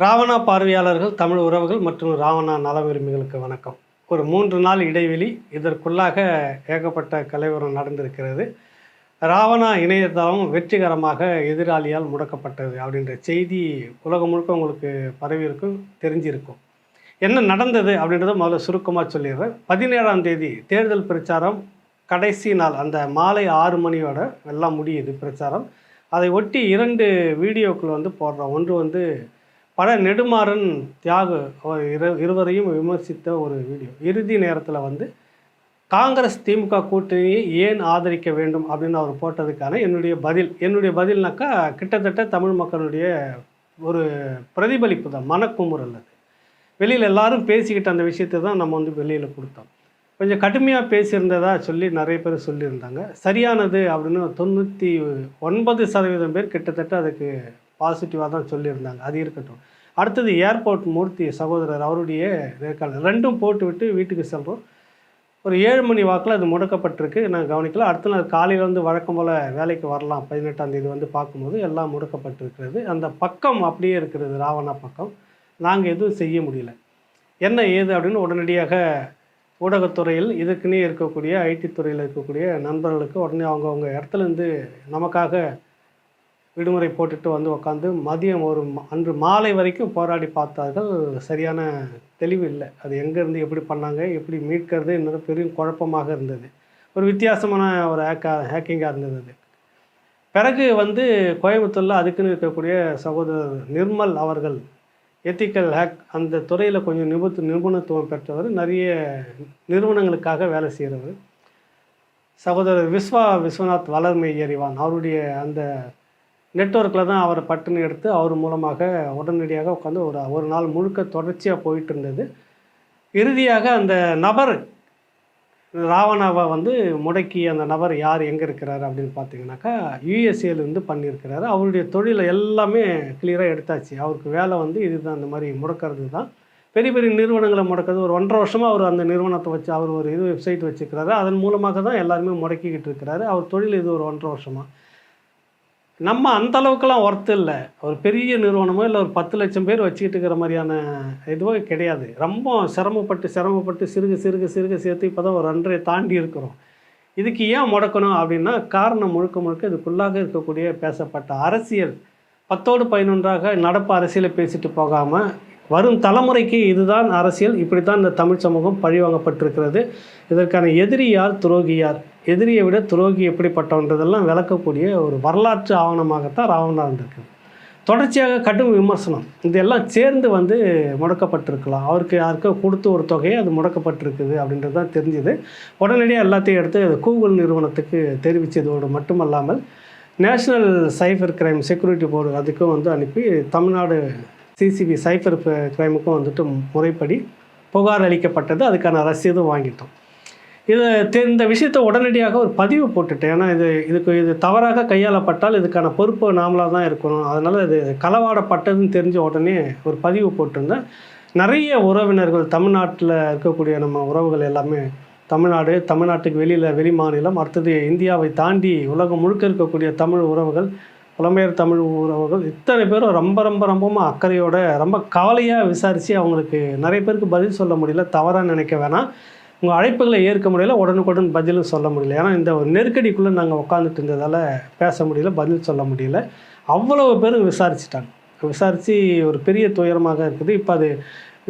ராவணா பார்வையாளர்கள் தமிழ் உறவுகள் மற்றும் ராவணா நல விரும்பிகளுக்கு வணக்கம். ஒரு மூன்று நாள் இடைவெளி இதற்குள்ளாக ஏகப்பட்ட கலைவரம் நடந்திருக்கிறது. ராவணா இணையதளம் வெற்றிகரமாக எதிராளியால் முடக்கப்பட்டது அப்படின்ற செய்தி உலகம் முழுக்க உங்களுக்கு பரவி இருக்கும் தெரிஞ்சிருக்கும். என்ன நடந்தது அப்படின்றத முதல்ல சுருக்கமாக சொல்லிடுறேன். பதினேழாம் தேதி தேர்தல் பிரச்சாரம் கடைசி நாள் அந்த மாலை ஆறு மணியோட எல்லாம் முடியுது பிரச்சாரம். அதை ஒட்டி இரண்டு வீடியோக்கள் வந்து போடுறோம். ஒன்று வந்து பல நெடுமாறன் தியாகு இரு இருவரையும் விமர்சித்த ஒரு வீடியோ. இறுதி நேரத்தில் வந்து காங்கிரஸ் திமுக கூட்டணியை ஏன் ஆதரிக்க வேண்டும்? அப்படின்னு அவர் போட்டதுக்கான என்னுடைய பதில். என்னுடைய பதில்னாக்கா கிட்டத்தட்ட தமிழ் மக்களுடைய ஒரு பிரதிபலிப்பு தான் மனக்குமுறல் அது. வெளியில் எல்லாரும் பேசிக்கிட்ட அந்த விஷயத்தை தான் நம்ம வந்து வெளியில் கொடுத்தோம். கொஞ்சம் கடுமையாக பேசியிருந்ததா சொல்லி நிறைய பேர் சொல்லியிருந்தாங்க. சரியானது அப்படின்னு தொண்ணூற்றி ஒன்பது சதவீதம் பேர் கிட்டத்தட்ட அதுக்கு பாசிட்டிவாக தான் சொல்லியிருந்தாங்க. அது இருக்கட்டும். அடுத்தது ஏர்போர்ட் மூர்த்தி சகோதரர் அவருடைய நேர்காணல் ரெண்டும் போட்டு விட்டு வீட்டுக்கு செல்கிறோம் ஒரு ஏழு மணி வாக்கில் அது முடக்கப்பட்டிருக்கு. நான் கவனிக்கல. அடுத்த நாள் காலையில் வந்து வழக்கம் போல் வேலைக்கு வரலாம். பதினெட்டாம் தேதி வந்து பார்க்கும்போது எல்லாம் முடக்கப்பட்டிருக்கிறது. அந்த பக்கம் அப்படியே இருக்கிறது ராவணா பக்கம். நாங்கள் எதுவும் செய்ய முடியல. என்ன ஏது அப்படின்னு உடனடியாக ஊடகத்துறையில் இதுக்குன்னே இருக்கக்கூடிய ஐடி துறையில் இருக்கக்கூடிய நண்பர்களுக்கு உடனே அவங்கவுங்க இடத்துலேருந்து நமக்காக விடுமுறை போட்டுட்டு வந்து உட்காந்து மதியம் ஒரு அன்று மாலை வரைக்கும் போராடி பார்த்தார்கள். சரியான தெளிவு இல்லை. அது எங்கேருந்து எப்படி பண்ணாங்க எப்படி மீட்கிறது என்னது பெரிய குழப்பமாக இருந்தது. ஒரு வித்தியாசமான ஒரு ஹேக்கா ஹேக்கிங்காக இருந்தது அது. பிறகு வந்து கோயம்புத்தூரில் அதுக்குன்னு இருக்கக்கூடிய சகோதரர் நிர்மல் அவர்கள் எத்திக்கல் ஹேக் அந்த துறையில் கொஞ்சம் நிபுத்து நிபுணத்துவம் பெற்றவர் நிறைய நிறுவனங்களுக்காக வேலை செய்கிறவர். சகோதரர் விஸ்வா விஸ்வநாத் வளர்மை எறிவான் அவருடைய அந்த நெட்வொர்க்கில் தான் அவரை பட்டுன்னு எடுத்து அவர் மூலமாக உடனடியாக உட்காந்து ஒரு ஒரு நாள் முழுக்க தொடர்ச்சியாக போயிட்டு இருந்தது. இறுதியாக அந்த நபர் ராவணாவை வந்து முடக்கி அந்த நபர் யார் எங்கே இருக்கிறாரு அப்படின்னு பார்த்தீங்கன்னாக்கா யூஎஸ்ஏலேருந்து பண்ணியிருக்கிறாரு. அவருடைய தொழிலை எல்லாமே கிளியராக எடுத்தாச்சு. அவருக்கு வேலை வந்து இதுதான் அந்த மாதிரி முடக்கிறது தான். பெரிய பெரிய நிறுவனங்களை முடக்கிறது. ஒரு ஒன்றரை வருஷமாக அவர் அந்த நிறுவனத்தை வச்சு அவர் ஒரு இது வெப்சைட் வச்சுக்கிறாரு. அதன் மூலமாக தான் எல்லாருமே முடக்கிக்கிட்டு இருக்கிறாரு. அவர் தொழில் இது ஒரு ஒன்றரை வருஷமாக நம்ம அந்த அளவுக்குலாம் ஒர்த்து இல்லை. ஒரு பெரிய நிறுவனமோ இல்லை ஒரு பத்து லட்சம் பேர் வச்சுக்கிட்டு இருக்கிற மாதிரியான இதுவோ கிடையாது. ரொம்ப சிரமப்பட்டு சிரமப்பட்டு சிறுக சிறுக சிறுக சேர்த்து இப்போ தான் ஒரு ரெண்டரை தாண்டி இருக்கிறோம். இதுக்கு ஏன் முடக்கணும் அப்படின்னா காரணம் முழுக்க முழுக்க இதுக்குள்ளாக இருக்கக்கூடிய பேசப்பட்ட அரசியல். பத்தோடு பதினொன்றாக நடப்பு அரசியலை பேசிட்டு போகாமல் வரும் தலைமுறைக்கு இதுதான் அரசியல் இப்படி தான் இந்த தமிழ் சமூகம் பழிவாங்கப்பட்டிருக்கிறது. இதற்கான எதிரி யார் துரோகி யார்? எதிரியை விட துரோகி எப்படிப்பட்டவன்றதெல்லாம் விளக்கக்கூடிய ஒரு வரலாற்று ஆவணமாகத்தான் ராவணா இருந்திருக்கு தொடர்ச்சியாக கடும் விமர்சனம். இதெல்லாம் சேர்ந்து வந்து முடக்கப்பட்டிருக்கலாம். அவருக்கு யாருக்கோ கொடுத்து ஒரு தொகையை அது முடக்கப்பட்டிருக்குது அப்படின்றது தான் தெரிஞ்சுது. உடனடியாக எல்லாத்தையும் எடுத்து கூகுள் நிறுவனத்துக்கு தெரிவித்ததோடு மட்டுமல்லாமல் national cyber crime security board அதுக்கும் வந்து அனுப்பி தமிழ்நாடு சிசிபி சைபர் கிரைமுக்கும் வந்துட்டு முறைப்படி புகார் அளிக்கப்பட்டது. அதுக்கான ரசீதும் வாங்கிட்டோம். இது தெ- இந்த விஷயத்தை உடனடியாக ஒரு பதிவு போட்டுட்டேன். ஏன்னா இது இதுக்கு இது தவறாக கையாளப்பட்டால் இதுக்கான பொறுப்பு நாமளாக தான் இருக்கணும். அதனால் இது களவாடப்பட்டதுன்னு தெரிஞ்ச உடனே ஒரு பதிவு போட்டிருந்தேன். நிறைய உறவினர்கள் தமிழ்நாட்டில் இருக்கக்கூடிய நம்ம உறவுகள் எல்லாமே தமிழ்நாடு தமிழ்நாட்டுக்கு வெளியில் வெளி மாநிலம் அடுத்தது இந்தியாவை தாண்டி உலகம் முழுக்க இருக்கக்கூடிய தமிழ் உறவுகள் புலம்பெயர் தமிழ் உறவுகள் இத்தனை பேரும் ரொம்ப ரொம்ப ரொம்பவும் அக்கறையோட ரொம்ப கவலையாக விசாரித்து அவங்களுக்கு நிறைய பேருக்கு பதில் சொல்ல முடியல. தவறாக நினைக்க வேணாம். உங்கள் அழைப்புகளை ஏற்க முடியல உடனுக்குடன் பதிலும் சொல்ல முடியல. ஏன்னா இந்த ஒரு நெருக்கடிக்குள்ளே நாங்கள் உட்காந்துட்டு இருந்ததால் பேச முடியல பதில் சொல்ல முடியல. அவ்வளவு பேரும் விசாரிச்சிட்டாங்க. விசாரித்து ஒரு பெரிய துயரமாக இருக்குது. இப்போ அது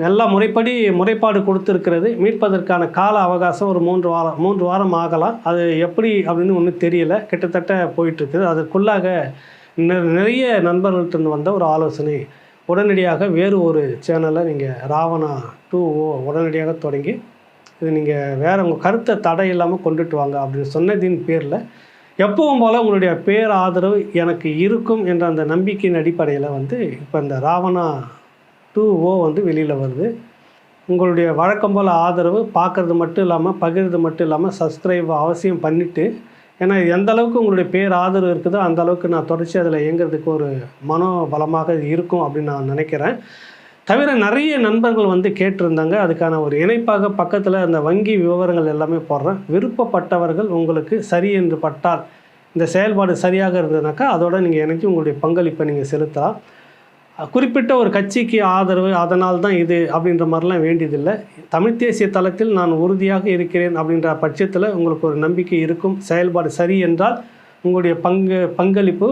எல்லா முறைப்படி முறைப்பாடு கொடுத்துருக்கிறது. மீட்பதற்கான கால அவகாசம் ஒரு மூன்று வாரம் மூன்று வாரம் ஆகலாம். அது எப்படி அப்படின்னு ஒன்றும் தெரியல. கிட்டத்தட்ட போயிட்டுருக்குது. அதற்குள்ளாக நிறைய நண்பர்கள்ட்ட வந்த ஒரு ஆலோசனை. உடனடியாக வேறு ஒரு சேனலை நீங்கள் ராவணா டூ ஓ உடனடியாக தொடங்கி இது நீங்கள் வேறு உங்கள் கருத்தை தடை இல்லாமல் கொண்டுட்டு வாங்க அப்படின்னு சொன்னதின் பேரில் எப்பவும் போல் உங்களுடைய பேர் ஆதரவு எனக்கு இருக்கும் என்ற அந்த நம்பிக்கையின் அடிப்படையில் வந்து இப்போ இந்த ராவணா டூ ஓ வந்து வெளியில் வருது. உங்களுடைய வழக்கம் போல் ஆதரவு பார்க்குறது மட்டும் இல்லாமல் பகிர்றது மட்டும் இல்லாமல் சப்ஸ்கிரைப் அவசியம் பண்ணிவிட்டு ஏன்னா எந்த அளவுக்கு உங்களுடைய பேர் ஆதரவு இருக்குதோ அந்த அளவுக்கு நான் தொடர்ச்சி அதில் இயங்குறதுக்கு ஒரு மனோபலமாக இருக்கும் அப்படின்னு நான் நினைக்கிறேன். தவிர நிறைய நண்பர்கள் வந்து கேட்டிருந்தாங்க. அதுக்கான ஒரு இணைப்பாக பக்கத்தில் அந்த வங்கி விவரங்கள் எல்லாமே போடுறேன். விருப்பப்பட்டவர்கள் உங்களுக்கு சரி என்று பட்டால் இந்த செயல்பாடு சரியாக இருந்ததுனாக்கா அதோட நீங்கள் இணைச்சி உங்களுடைய பங்களிப்பை நீங்கள் செலுத்தலாம். குறிப்பிட்ட ஒரு கட்சிக்கு ஆதரவு அதனால் தான் இது அப்படின்ற மாதிரிலாம் வேண்டியதில்லை. தமிழ் தேசிய தளத்தில் நான் உறுதியாக இருக்கிறேன் அப்படின்ற பட்சத்தில் உங்களுக்கு ஒரு நம்பிக்கை இருக்கும். செயல்பாடு சரி என்றால் உங்களுடைய பங்கு பங்களிப்பு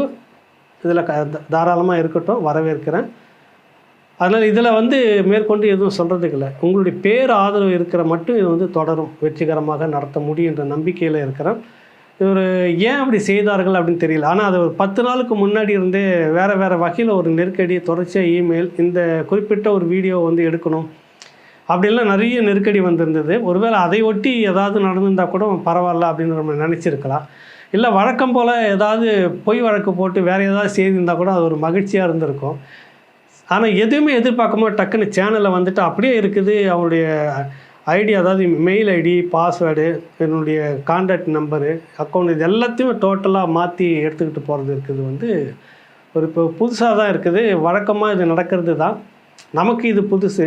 இதில் க தாராளமாக இருக்கட்டும் வரவேற்கிறேன். அதனால் இதில் வந்து மேற்கொண்டு எதுவும் சொல்கிறதுக்கு இல்லை உங்களுடைய பேர் ஆதரவு இருக்கிற மட்டும் இது வந்து தொடரும். வெற்றிகரமாக நடத்த முடியுன்ற நம்பிக்கையில் இருக்கிறேன். இவர் ஏன் அப்படி செய்தார்கள் அப்படின்னு தெரியல. ஆனால் அது ஒரு பத்து நாளுக்கு முன்னாடி இருந்தே வேறு வேறு வகையில் ஒரு நெருக்கடி தொடர்ச்சியாக இமெயில் இந்த குறிப்பிட்ட ஒரு வீடியோ வந்து எடுக்கணும். அப்படிலாம் நிறைய நெருக்கடி வந்திருந்தது. ஒருவேளை அதை ஒட்டி ஏதாவது நடந்திருந்தால் கூட பரவாயில்ல அப்படின்னு நம்ம நினச்சிருக்கலாம். இல்லை வழக்கம் போல் ஏதாவது பொய் வழக்கு போட்டு வேறு ஏதாவது செய்திருந்தால் கூட அது ஒரு மகிழ்ச்சியாக இருந்திருக்கும். ஆனால் எதுவுமே எதிர்பார்க்காம டக்குன்னு சேனலில் வந்துட்டு அப்படியே இருக்குது. அவருடைய ஐடி அதாவது மெயில் ஐடி பாஸ்வேர்டு என்னுடைய கான்டாக்ட் நம்பரு அக்கௌண்ட் இது எல்லாத்தையும் டோட்டலாக மாற்றி எடுத்துக்கிட்டு போகிறது இருக்குது வந்து ஒரு இப்போ புதுசாக தான் இருக்குது. வழக்கமாக இது நடக்கிறது தான். நமக்கு இது புதுசு.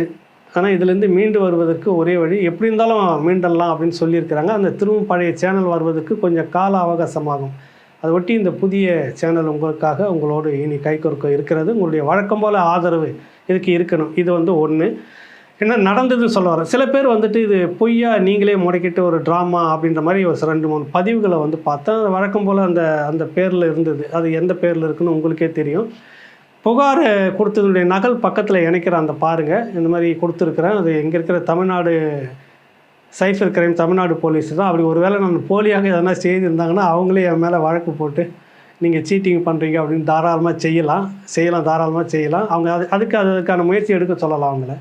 ஆனால் இதுலேருந்து மீண்டு வருவதற்கு ஒரே வழி எப்படி இருந்தாலும் மீண்டலாம் அப்படின்னு சொல்லியிருக்கிறாங்க. அந்த திரும்ப பழைய சேனல் வருவதற்கு கொஞ்சம் கால அவகாசமாகும். அதை ஒட்டி இந்த புதிய சேனல் உங்களுக்காக உங்களோடு இனி கைகொறுக்க இருக்கிறது. உங்களுடைய வழக்கம் போல் ஆதரவு இதுக்கு இருக்கணும். இது வந்து ஒன்று என்ன நடந்ததுன்னு சொல்ல வரேன். சில பேர் வந்துட்டு இது பொய்யா நீங்களே முடக்கிட்டு ஒரு ட்ராமா அப்படின்ற மாதிரி ஒரு ரெண்டு மூணு பதிவுகளை வந்து பார்த்தேன். அது வழக்கம் போல் அந்த அந்த பேரில் இருந்தது. அது எந்த பேரில் இருக்குன்னு உங்களுக்கே தெரியும். புகார் கொடுத்ததுடைய நகல் பக்கத்தில் இணைக்கிற அந்த பாருங்கள் இந்த மாதிரி கொடுத்துருக்குறேன். அது இங்கே இருக்கிற Tamil Nadu cyber crime Tamil Nadu police தான். அப்படி ஒருவேளை நான் போலியாக எதனா செய்திருந்தாங்கன்னா அவங்களே என் மேலே வழக்கு போட்டு நீங்கள் சீட்டிங் பண்ணுறீங்க அப்படின்னு தாராளமாக செய்யலாம். செய்யலாம் தாராளமாக செய்யலாம். அவங்க அது அதுக்கு அதுக்கான முயற்சி எடுக்க சொல்லலாம் அவங்கள.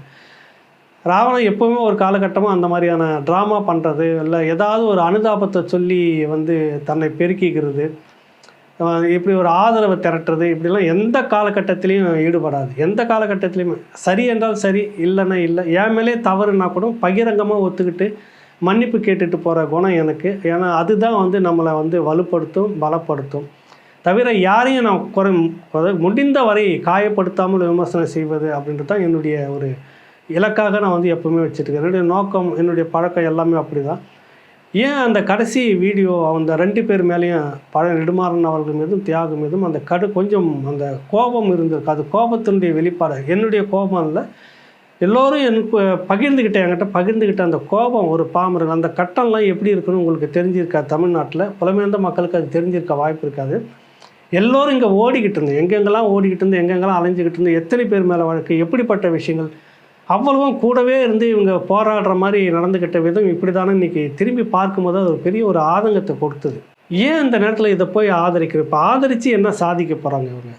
ராவணன் எப்போவுமே ஒரு காலகட்டமாக அந்த மாதிரியான ட்ராமா பண்ணுறது இல்லை ஏதாவது ஒரு அனுதாபத்தை சொல்லி வந்து தன்னை பெருக்கிக்கிறது இப்படி ஒரு ஆதரவை திரட்டுறது இப்படிலாம் எந்த காலகட்டத்திலையும் ஈடுபடாது. எந்த காலகட்டத்திலையுமே. சரி என்றால் சரி இல்லைன்னா இல்லை. என் மேலே தவறுனா கூட பகிரங்கமாக ஒத்துக்கிட்டு மன்னிப்பு கேட்டுட்டு போகிற குணம் எனக்கு. ஏன்னா அதுதான் வந்து நம்மளை வந்து வலுப்படுத்தும் பலப்படுத்தும். தவிர யாரையும் நான் குறை முடிந்த வரை காயப்படுத்தாமல் விமர்சனம் செய்வது அப்படின்றது தான் என்னுடைய ஒரு இலக்காக நான் வந்து எப்பவுமே வச்சுருக்கேன் என்னுடைய நோக்கம் என்னுடைய பழக்கம் எல்லாமே அப்படி தான் ஏன் அந்த கடைசி வீடியோ அந்த ரெண்டு பேர் மேலேயும் பழ நெடுமாறன் அவர்கள் மீதும் தியாகம் மீதும் அந்த கடு கொஞ்சம் அந்த கோபம் இருந்திருக்கு. அது கோபத்தினுடைய வெளிப்பாடு. என்னுடைய கோபம் இல்லை எல்லோரும் எனக்கு பகிர்ந்துக்கிட்ட என்கிட்ட பகிர்ந்துக்கிட்ட அந்த கோபம் ஒரு பாமரன் அந்த கட்டம்லாம் எப்படி இருக்குன்னு உங்களுக்கு தெரிஞ்சிருக்கா? தமிழ்நாட்டில் புலமையந்த மக்களுக்கு அது தெரிஞ்சிருக்க வாய்ப்பு இருக்காது. எல்லோரும் இங்கே ஓடிக்கிட்டு இருந்தோம். எங்கெங்கெல்லாம் ஓடிக்கிட்டு இருந்து எங்கெங்கெல்லாம் அலைஞ்சிக்கிட்டு இருந்து எத்தனை பேர் மேலே வழக்கு எப்படிப்பட்ட விஷயங்கள் அவ்வளவும் கூடவே இருந்து இவங்க போராடுற மாதிரி நடந்துக்கிட்ட விதம் இப்படி தானே இன்றைக்கி திரும்பி பார்க்கும்போது அது ஒரு பெரிய ஒரு ஆதங்கத்தை கொடுத்தது. ஏன் இந்த நேரத்தில் இதை போய் ஆதரிக்கிற? இப்போ ஆதரித்து என்ன சாதிக்க போகிறாங்க இவங்க?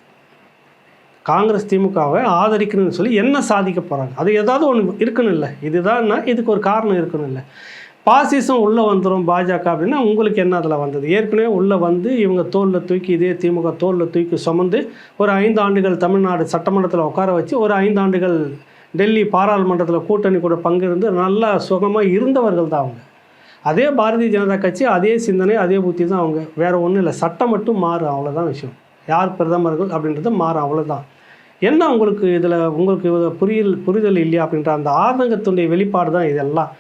காங்கிரஸ் திமுகவை ஆதரிக்கணும்னு சொல்லி என்ன சாதிக்க போகிறாங்க அது ஏதாவது ஒன்று இருக்கணும் இல்லை. இதுதான்னா இதுக்கு ஒரு காரணம் இருக்கணும் இல்லை. பாசிசம் உள்ளே வந்துடும் பாஜக அப்படின்னா உங்களுக்கு என்ன அதில் வந்தது? ஏற்கனவே உள்ளே வந்து இவங்க தோளில் தூக்கி இதே திமுக தோளில் தூக்கி சுமந்து ஒரு ஐந்து ஆண்டுகள் தமிழ்நாடு சட்டமன்றத்தில் உட்கார வச்சு ஒரு ஐந்து ஆண்டுகள் டெல்லி பாராளுமன்றத்தில் கூட்டணி கூட பங்கிருந்து நல்லா சுகமாக இருந்தவர்கள் தான் அவங்க. அதே பாரதிய ஜனதா கட்சி அதே சிந்தனை அதே புத்தி தான் அவங்க. வேறு ஒன்றும் இல்லை. சட்டம் மட்டும் மாறும் அவ்வளோதான் விஷயம். யார் பிரதமர்கள் அப்படின்றது மாறும் அவ்வளோதான் என்ன உங்களுக்கு இதில் உங்களுக்கு புரியல் புரிதல் இல்லையா அப்படின்ற அந்த ஆதங்கத்துடைய வெளிப்பாடு தான் இதெல்லாம்.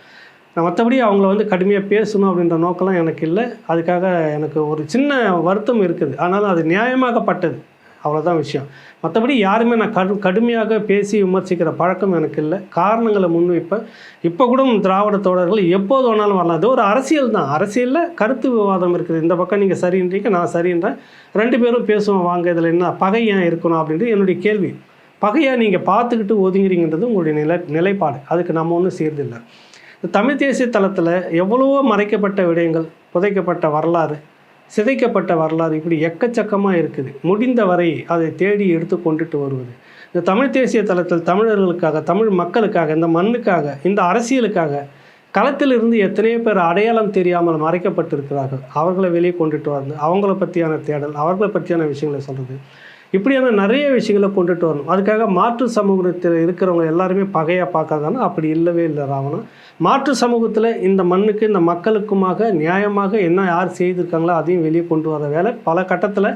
நான் மற்றபடி அவங்கள வந்து கடுமையாக பேசணும் அப்படின்ற நோக்கம்லாம் எனக்கு இல்லை. அதுக்காக எனக்கு ஒரு சின்ன வருத்தம் இருக்குது. ஆனாலும் அது நியாயமாகப்பட்டது. அவ்வளோதான் விஷயம். மற்றபடி யாருமே நான் கடு கடுமையாக பேசி விமர்சிக்கிற பழக்கம் எனக்கு இல்லை. காரணங்களை முன்வைப்பேன் இப்போ கூட திராவிட தோழர்கள் எப்போது வேணாலும் வரலாம். அது ஒரு அரசியல் தான். அரசியலில் கருத்து விவாதம் இருக்குது. இந்த பக்கம் நீங்கள் சரின்றீங்க நான் சரின்றேன். ரெண்டு பேரும் பேசுவோம் வாங்க இதில் என்ன பகை ஏன் இருக்கணும் அப்படின்றது என்னுடைய கேள்வி. பகையாக நீங்கள் பார்த்துக்கிட்டு ஒதுங்குறீங்கன்றது உங்களுடைய நிலை நிலைப்பாடு. அதுக்கு நம்ம ஒன்றும் செய்யறதில்லை தமிழ் தேசிய தளத்தில் எவ்வளவோ மறைக்கப்பட்ட விடயங்கள் புதைக்கப்பட்ட வரலாறு சிதைக்கப்பட்ட வரலாறு இப்படி எக்கச்சக்கமாக இருக்குது. முடிந்த வரை அதை தேடி எடுத்து கொண்டுட்டு வருவது. இந்த தமிழ் தேசிய தளத்தில் தமிழர்களுக்காக தமிழ் மக்களுக்காக இந்த மண்ணுக்காக இந்த அரசியலுக்காக களத்தில் இருந்து எத்தனையோ பேர் அடையாளம் தெரியாமல் மறைக்கப்பட்டிருக்கிறார்கள். அவர்களை வெளியே கொண்டுட்டு வந்து அவங்கள பற்றியான தேடல் அவர்களை பற்றியான விஷயங்களை சொல்கிறது இப்படியான நிறைய விஷயங்களை கொண்டுட்டு வரணும். அதுக்காக மாற்று சமூகத்தில் இருக்கிறவங்க எல்லாருமே பகையாக பார்க்கறதானா அப்படி இல்லவே இல்லை ராவணன். மாற்று சமூகத்தில் இந்த மண்ணுக்கு இந்த மக்களுக்குமாக நியாயமாக என்ன யார் செய்திருக்காங்களோ அதையும் வெளியே கொண்டு வர வேலை பல கட்டத்தில்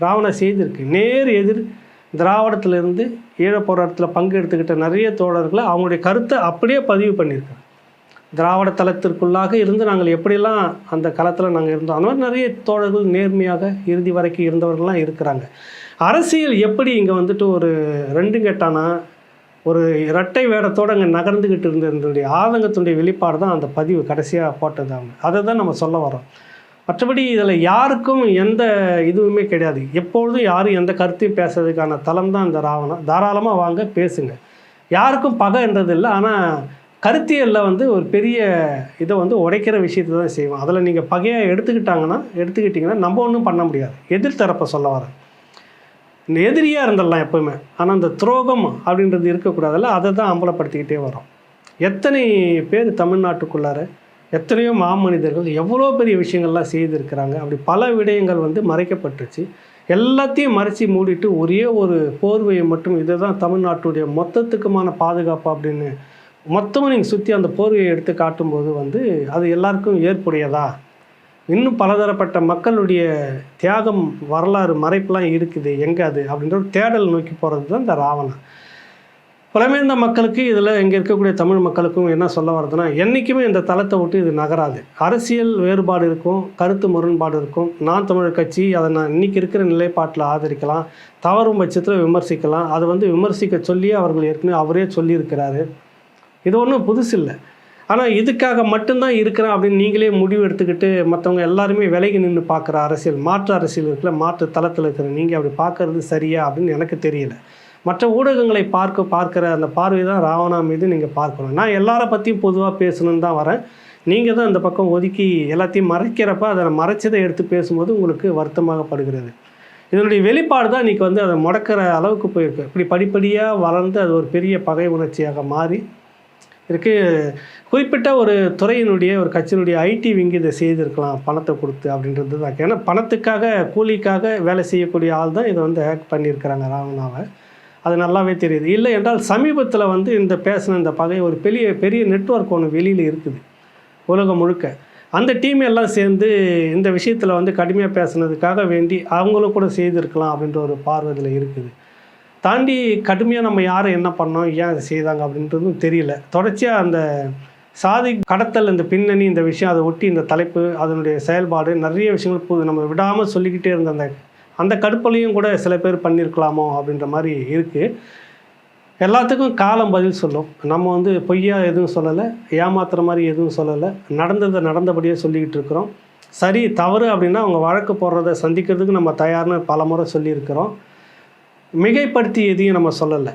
ராவணன் செய்திருக்கு நேர் எதிர் திராவிடத்திலிருந்து ஈழ போராட்டத்தில் பங்கு எடுத்துக்கிட்ட நிறைய தோழர்களை அவங்களுடைய கருத்தை அப்படியே பதிவு பண்ணியிருக்காங்க. திராவிட தளத்திற்குள்ளாக இருந்து நாங்கள் எப்படியெல்லாம் அந்த களத்தில் நாங்கள் இருந்தோம் அந்த மாதிரி நிறைய தோழர்கள் நேர்மையாக இறுதி வரைக்கும் இருந்தவர்கள்லாம் இருக்கிறாங்க. அரசியல் எப்படி இங்கே வந்துட்டு ஒரு ரெண்டு கெட்டானா ஒரு இரட்டை வேடத்தோடு அங்கே நகர்ந்துக்கிட்டு இருந்ததுடைய ஆதங்கத்தினுடைய வெளிப்பாடு தான் அந்த பதிவு கடைசியாக போட்டது அவங்க. அதை தான் நம்ம சொல்ல வரோம் மற்றபடி இதில் யாருக்கும் எந்த இதுவுமே கிடையாது. எப்பொழுதும் யாரும் எந்த கருத்தையும் பேசுறதுக்கான தளம் தான் இந்த ராவணம் தாராளமாக வாங்க பேசுங்க. யாருக்கும் பகைன்றது இல்லை ஆனால் கருத்தியலில் வந்து ஒரு பெரிய இதை வந்து உடைக்கிற விஷயத்தை தான் செய்வோம். அதில் நீங்கள் பகையாக எடுத்துக்கிட்டாங்கன்னா எடுத்துக்கிட்டிங்கன்னா நம்ம ஒன்றும் பண்ண முடியாது. எதிர்த்தரப்பை சொல்ல வரேன் எதிரியாக இருந்துடலாம் எப்போவுமே. ஆனால் இந்த துரோகம் அப்படின்றது இருக்கக்கூடாதுல்ல. அதை தான் அம்பலப்படுத்திக்கிட்டே வரோம். எத்தனை பேர் தமிழ்நாட்டுக்குள்ளார எத்தனையோ மாமனிதர்கள் எவ்வளோ பெரிய விஷயங்கள்லாம் செய்திருக்கிறாங்க. அப்படி பல விடயங்கள் வந்து மறைக்கப்பட்டுச்சு. எல்லாத்தையும் மறைச்சி மூடிட்டு ஒரே ஒரு போர்வையை மட்டும் இதுதான் தமிழ்நாட்டுடைய மொத்தத்துக்குமான பாதுகாப்பு அப்படின்னு மொத்தமும் நீங்கள் சுற்றி அந்த போர்வையை எடுத்து காட்டும்போது வந்து அது எல்லாருக்கும் ஏற்புடையதா? இன்னும் பலதரப்பட்ட மக்களுடைய தியாகம் வரலாறு மறைப்பெலாம் இருக்குது. எங்கே அது? அப்படின்ற ஒரு தேடல் நோக்கி போகிறது தான் இந்த ராவணன். புலமேர்ந்த மக்களுக்கு இதில் இங்கே இருக்கக்கூடிய தமிழ் மக்களுக்கும் என்ன சொல்ல வருதுன்னா என்றைக்குமே இந்த தளத்தை விட்டு இது நகராது. அரசியல் வேறுபாடு இருக்கும் கருத்து முரண்பாடு இருக்கும். நான் தமிழர் கட்சி அதை நான் இன்றைக்கி இருக்கிற நிலைப்பாட்டில் ஆதரிக்கலாம். தவறும் பட்சத்தில் விமர்சிக்கலாம். அதை வந்து விமர்சிக்க சொல்லி அவர்கள் ஏற்கனவே அவரே சொல்லியிருக்கிறாரு. இது ஒன்றும் புதுசு இல்லை ஆனால் இதுக்காக மட்டும்தான் இருக்கிறேன் அப்படின்னு நீங்களே முடிவு எடுத்துக்கிட்டு மற்றவங்க எல்லாருமே விலகி நின்று பார்க்குற அரசியல் மாற்று அரசியல் இருக்குல்ல மாற்று தளத்தில் இருக்கிற நீங்கள் அப்படி பார்க்கறது சரியா அப்படின்னு எனக்கு தெரியல. மற்ற ஊடகங்களை பார்க்க பார்க்குற அந்த பார்வை தான் ராவணா மீது நீங்கள் பார்க்கணும். நான் எல்லாரை பற்றியும் பொதுவாக பேசணுன்னு தான் வரேன். நீங்கள் தான் இந்த பக்கம் ஒதுக்கி எல்லாத்தையும் மறைக்கிறப்ப அதை மறைச்சதை எடுத்து பேசும்போது உங்களுக்கு வருத்தமாகப்படுகிறது இதனுடைய வெளிப்பாடு தான் இன்றைக்கி வந்து அதை முடக்கிற அளவுக்கு போயிருக்கு. இப்படி படிப்படியாக வளர்ந்து அது ஒரு பெரிய பகை உணர்ச்சியாக மாறி இருக்கு. குறிப்பிட்ட ஒரு துறையினுடைய ஒரு கட்சியினுடைய ஐடி விங்கு இதை செய்திருக்கலாம் பணத்தை கொடுத்து அப்படின்றது தான். ஏன்னா பணத்துக்காக கூலிக்காக வேலை செய்யக்கூடிய ஆள் தான் இதை வந்து ஹேக் பண்ணியிருக்கிறாங்க ராவணாவை அது நல்லாவே தெரியுது. இல்லை என்றால் சமீபத்தில் வந்து இந்த பேசின இந்த பகை ஒரு பெரிய பெரிய நெட்வொர்க் ஒன்று வெளியில் இருக்குது உலகம் முழுக்க. அந்த டீம் எல்லாம் சேர்ந்து இந்த விஷயத்தில் வந்து கடுமையாக பேசுனதுக்காக வேண்டி அவங்களும் கூட செய்திருக்கலாம் அப்படின்ற ஒரு பார்வை இதில் இருக்குது. தாண்டி கடுமையாக நம்ம யாரை என்ன பண்ணோம் ஏன் அதை செய்தாங்க அப்படின்றதும் தெரியல. தொடர்ச்சியாக அந்த சாதி கடத்தல் இந்த பின்னணி இந்த விஷயம் அதை ஒட்டி இந்த தலைப்பு அதனுடைய செயல்பாடு நிறைய விஷயங்கள் புது நம்ம விடாமல் சொல்லிக்கிட்டே இருந்த அந்த அந்த கடுப்பலையும் கூட சில பேர் பண்ணியிருக்கலாமோ அப்படின்ற மாதிரி இருக்குது எல்லாத்துக்கும் காலம் பதில் சொல்லும். நம்ம வந்து பொய்யா எதுவும் சொல்லலை ஏமாத்துற மாதிரி எதுவும் சொல்லலை. நடந்ததை நடந்தபடியே சொல்லிக்கிட்டு இருக்கிறோம். சரி தவறு அப்படின்னா அவங்க வழக்கு போடுறத சந்திக்கிறதுக்கு நம்ம தயார்னு பல முறை சொல்லியிருக்கிறோம். மிகைப்படுத்தி எதையும் நம்ம சொல்லலை.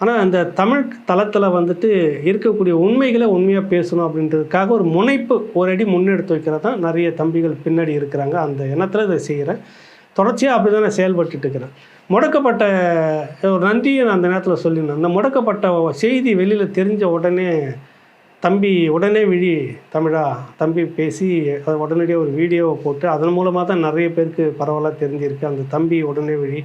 ஆனால் அந்த தமிழ் தளத்தில் வந்துட்டு இருக்கக்கூடிய உண்மைகளை உண்மையாக பேசணும் அப்படின்றதுக்காக ஒரு முனைப்பு ஒரு அடி முன்னெடுத்து வைக்கிறது தான் நிறைய தம்பிகள் பின்னாடி இருக்கிறாங்க. அந்த எண்ணத்தில் இதை செய்கிறேன் தொடர்ச்சியாக அப்படி தான் நான் செயல்பட்டுட்டு இருக்கிறேன். முடக்கப்பட்ட ஒரு நன்றியை நான் அந்த நேரத்தில் சொல்லியிருந்தேன் அந்த முடக்கப்பட்ட செய்தி வெளியில் தெரிஞ்ச உடனே தம்பி உடனே விழி தமிழா தம்பி பேசி அதை உடனடியாக ஒரு வீடியோவை போட்டு அதன் மூலமாக தான் நிறைய பேருக்கு பரவலாக தெரிஞ்சிருக்கு. அந்த தம்பி உடனே விழி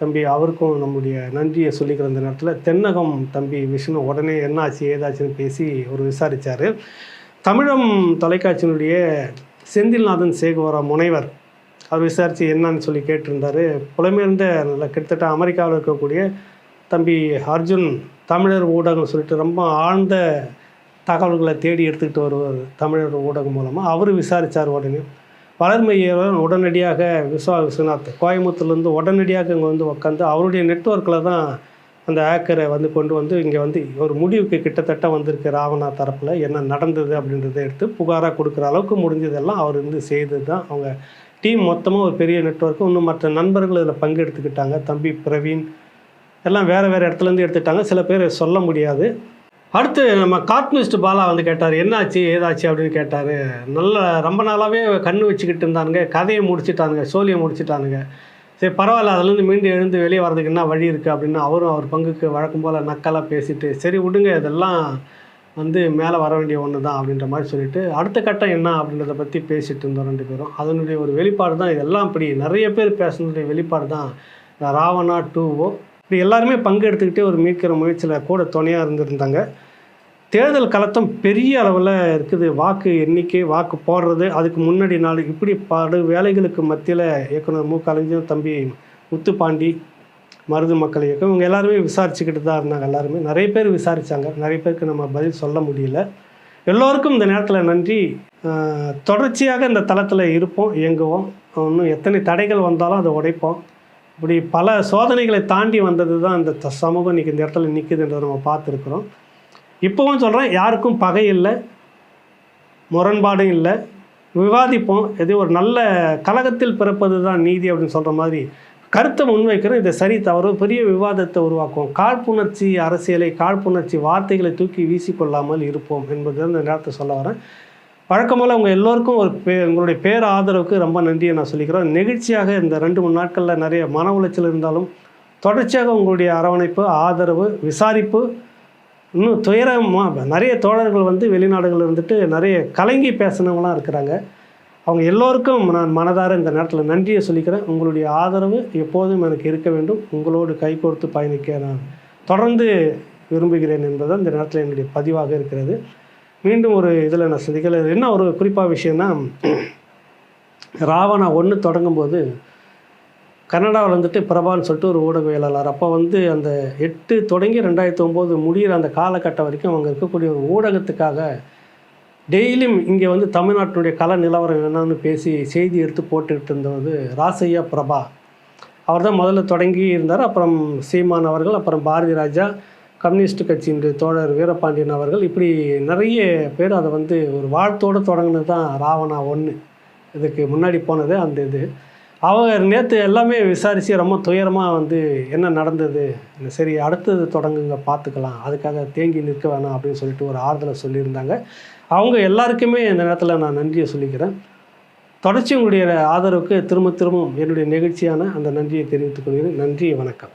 தம்பி அவருக்கும் நம்முடைய நன்றியை சொல்லிக்கிற அந்த நேரத்தில். தென்னகம் தம்பி விஷ்ணு உடனே என்னாச்சு ஏதாச்சுன்னு பேசி ஒரு விசாரித்தார் தமிழம் தொலைக்காட்சியினுடைய செந்தில்நாதன் சேகுவரா முனைவர் அவர் விசாரித்து என்னன்னு சொல்லி கேட்டிருந்தாரு. புலமையிருந்த நல்ல கிட்டத்தட்ட அமெரிக்காவில் இருக்கக்கூடிய தம்பி அர்ஜுன் தமிழர் ஊடகம் சொல்லிட்டு ரொம்ப ஆழ்ந்த தகவல்களை தேடி எடுத்துக்கிட்டு வருவார் தமிழர் ஊடகம் மூலமாக அவர் விசாரித்தார் உடனே. வளர்மையவன் உடனடியாக விஸ்வா விஸ்வநாத் கோயம்புத்தூர்லேருந்து உடனடியாக இங்கே வந்து உட்காந்து அவருடைய நெட்ஒர்க்கில் தான் அந்த ஹேக்கரை வந்து கொண்டு வந்து இங்கே வந்து ஒரு முடிவுக்கு கிட்டத்தட்ட வந்திருக்கு ராவணா தரப்பில் என்ன நடந்தது அப்படின்றத எடுத்து புகாராக கொடுக்குற அளவுக்கு முடிஞ்சதெல்லாம் அவர் வந்து செய்தது தான். அவங்க டீம் மொத்தமாக ஒரு பெரிய நெட்ஒர்க்கு இன்னும் மற்ற நண்பர்கள் இதில் பங்கெடுத்துக்கிட்டாங்க. தம்பி பிரவீன் எல்லாம் வேறு வேறு இடத்துலேருந்து எடுத்துட்டாங்க சில பேர் சொல்ல முடியாது. அடுத்து நம்ம கார்ட்டூனிஸ்ட் பாலா வந்து கேட்டார் என்னாச்சு ஏதாச்சு? அப்படின்னு கேட்டார். நல்ல ரொம்ப நாளாகவே கண்ணு வச்சுக்கிட்டு இருந்தானுங்க கதையை முடிச்சிட்டானுங்க சோழியை முடிச்சிட்டானுங்க. சரி பரவாயில்ல அதுலேருந்து மீண்டும் எழுந்து வெளியே வர்றதுக்கு என்ன வழி இருக்குது அப்படின்னு அவரும் அவர் பங்குக்கு வழக்கம் போல் நக்கலாக பேசிட்டு சரி விடுங்க இதெல்லாம் வந்து மேலே வர வேண்டிய ஒன்று தான் அப்படின்ற மாதிரி சொல்லிட்டு அடுத்த கட்டம் என்ன அப்படின்றத பற்றி பேசிட்டு இருந்தோம் ரெண்டு பேரும். அதனுடைய ஒரு வெளிப்பாடு தான் இதெல்லாம் இப்படி நிறைய பேர் பேசுனதுடைய வெளிப்பாடு தான் ராவணா டூவோ இப்படி எல்லாருமே பங்கு எடுத்துக்கிட்டே ஒரு மீட்கிற முயற்சியில் கூட துணையாக இருந்திருந்தாங்க. தேர்தல் கலத்தம் பெரிய அளவில் இருக்குது. வாக்கு எண்ணிக்கை வாக்கு போடுறது அதுக்கு முன்னாடி நாள் இப்படி பாடு வேலைகளுக்கு மத்தியில் இயக்குனர் மு. கலைஞர் தம்பி முத்துப்பாண்டி மருது மக்கள் இயக்கம் இவங்க எல்லாருமே விசாரிச்சுக்கிட்டு தான் இருந்தாங்க எல்லாருமே. நிறைய பேர் விசாரித்தாங்க நிறைய பேருக்கு நம்ம பதில் சொல்ல முடியல. எல்லோருக்கும் இந்த நேரத்தில் நன்றி. தொடர்ச்சியாக இந்த தளத்தில் இருப்போம் இயங்குவோம். இன்னும் எத்தனை தடைகள் வந்தாலும் அதை உடைப்போம். இப்படி பல சோதனைகளை தாண்டி வந்தது தான் இந்த சமூகம் இன்றைக்கி இந்த இடத்துல நிற்குதுன்றதை நம்ம பார்த்துருக்குறோம். இப்போவும் சொல்கிறேன் யாருக்கும் பகை இல்லை முரண்பாடும் இல்லை. விவாதிப்போம் எது ஒரு நல்ல கலகத்தில் பிறப்பது தான் நீதி அப்படின்னு சொல்கிற மாதிரி கருத்தை முன்வைக்கிறோம். இதை சரி தவறு பெரிய விவாதத்தை உருவாக்குவோம். காழ்ப்புணர்ச்சி அரசியலை காழ்ப்புணர்ச்சி வார்த்தைகளை தூக்கி வீசிக்கொள்ளாமல் இருப்போம் என்பது இந்த நேரத்தை சொல்ல வரேன். வழக்கம்போல் உங்கள் எல்லோருக்கும் ஒரு பே உங்களுடைய பேர் ஆதரவுக்கு ரொம்ப நன்றியை நான் சொல்லிக்கிறேன். நெகிழ்ச்சியாக இந்த ரெண்டு மூணு நாட்களில் நிறைய மன உளைச்சல் இருந்தாலும் தொடர்ச்சியாக உங்களுடைய அரவணைப்பு ஆதரவு விசாரிப்பு இன்னும் துயரமாக நிறைய தோழர்கள் வந்து வெளிநாடுகள் இருந்துட்டு நிறைய கலங்கி பேசினவங்களாம் இருக்கிறாங்க. அவங்க எல்லோருக்கும் நான் மனதார இந்த நேரத்தில் நன்றியை சொல்லிக்கிறேன். உங்களுடைய ஆதரவு எப்போதும் எனக்கு இருக்க வேண்டும். உங்களோடு கைகோர்த்து பயணிக்க நான் தொடர்ந்து விரும்புகிறேன் என்பது இந்த நேரத்தில் என்னுடைய பதிவாக இருக்கிறது. மீண்டும் ஒரு இதில் நான் சந்திக்கல. என்ன ஒரு குறிப்பாக விஷயம்னா ராவணா ஒன்று தொடங்கும்போது கன்னடாவில் வந்துட்டு பிரபான்னு சொல்லிட்டு ஒரு ஊடகவியலாளர். அப்போ வந்து அந்த எட்டு தொடங்கி ரெண்டாயிரத்தி ஒம்பது முடிகிற அந்த காலகட்டம் வரைக்கும் அவங்க இருக்கக்கூடிய ஒரு ஊடகத்துக்காக டெய்லியும் இங்கே வந்து தமிழ்நாட்டினுடைய கல நிலவரம் என்னன்னு பேசி செய்தி எடுத்து போட்டுக்கிட்டு இருந்தது ராசையா பிரபா. அவர் தான் முதல்ல தொடங்கி இருந்தார். அப்புறம் சீமான் அவர்கள் அப்புறம் பாரதி ராஜா கம்யூனிஸ்ட் கட்சியின் தோழர் வீரபாண்டியன் அவர்கள் இப்படி நிறைய பேர் அதை வந்து ஒரு வாழ்த்தோடு தொடங்கினது தான் ராவணா ஒன்று. இதுக்கு முன்னாடி போனது அந்த இது. அவங்க நேற்று எல்லாமே விசாரித்து ரொம்ப துயரமாக வந்து என்ன நடந்தது? சரி அடுத்தது தொடங்குங்க பார்த்துக்கலாம் அதுக்காக தேங்கி நிற்க வேணாம் அப்படின்னு சொல்லிட்டு ஒரு ஆறுதலை சொல்லியிருந்தாங்க. அவங்க எல்லாருக்குமே இந்த நேரத்தில் நான் நன்றியை சொல்லிக்கிறேன். தொடர்ச்சி உங்களுடைய ஆதரவுக்கு திரும்ப திரும்பவும் என்னுடைய நெகிழ்ச்சியான அந்த நன்றியை தெரிவித்துக் கொள்கிறேன். நன்றி வணக்கம்.